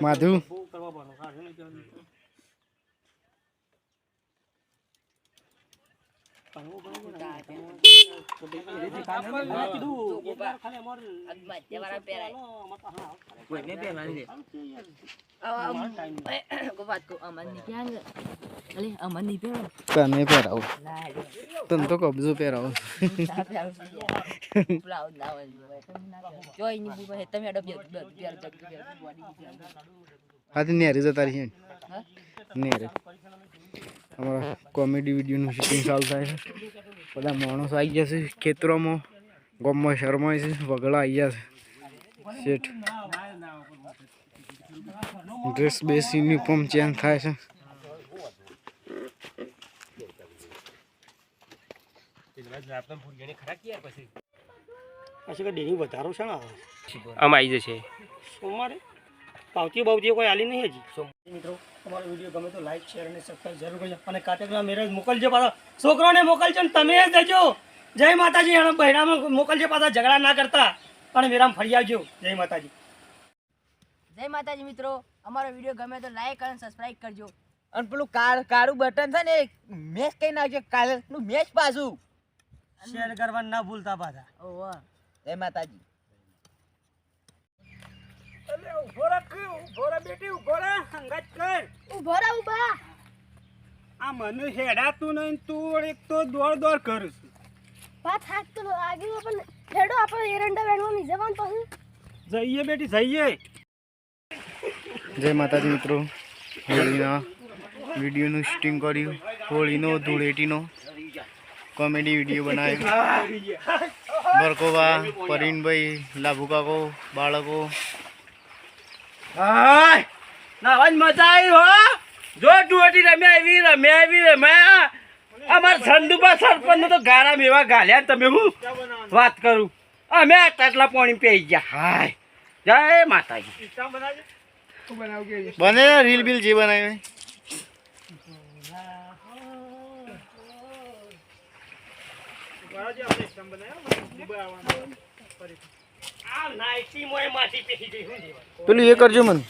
માધુ? તને પહેરાવું તને તો કબજો પહેરાવો આજે નેરે જતા રહીએ. નેરે. અમારા કોમેડી વિડીયોનું શૂટિંગ ચાલુ બધા માણસો આવી ગયા છે ખેતરોમાં. ગામમાં શહેરમાં છે વગડા આવી ગયા છે. શેઠ. ડ્રેસ બેસ યુનિફોર્મ ચેન્જ થાય છે. પછી કે ડેરી વધારો છે ને? આમ આવી જશે. સોમવારે? પાવતી બાવતીઓ કોઈ આલી નહીં હજી. મિત્રો તમારો વીડિયો ગમે તો લાઈક શેર અને સબસ્ક્રાઈબ જરૂર કરજો. અને કાટેકના મેરેજ મોકલજો પાછા. છોકરાને મોકલજો ને તમે જ દેજો. જય માતાજી અને બહેરામાં મોકલજો પાછા ઝઘડા ના કરતા. અને મેરામ ફરી આવજો. જય માતાજી. જય માતાજી મિત્રો અમારો વીડિયો ગમે તો લાઈક અને સબસ્ક્રાઈબ કરજો. અને પેલું કાર કાળું બટન છે ને મેચ કઈ નાખજો કાલનું મેચ પાછું. શેર કરવા ના ભૂલતા પાછા. ઓહો જય માતાજી. ઊભો રહો ઊભા આ મને હેડાતું નહીં તું એક તો દોડ દોડ કરું વાત હાથ તો આગળ પણ હેડો આપણે એરંડા વેણવાની જવાન પછી જઈએ બેટી જઈએ. જય માતાજી મિત્રો. હોળીના વિડીયોનું શૂટિંગ કર્યું. હોળીનો ધૂળેટીનો કોમેડી વીડિયો બનાવ્યો. બરકોબા પરીનભાઈ લાભુકાકો બાળકો હાય! નાવાની મજા આવી હો. જો ટુવટી રમ્યા આવી રમ્યા આવી, રમ્યા. અમાર સંદુબા સરપંચ તો ગારા મેવા ગાલ્યા ને તમે હું વાત કરું. અમે આટલા પાણી પી ગયા. હાય. જય માતાજી. બને રીલ બિલ જે બનાવે આ નાઈટી પેલું એ કરજો મને.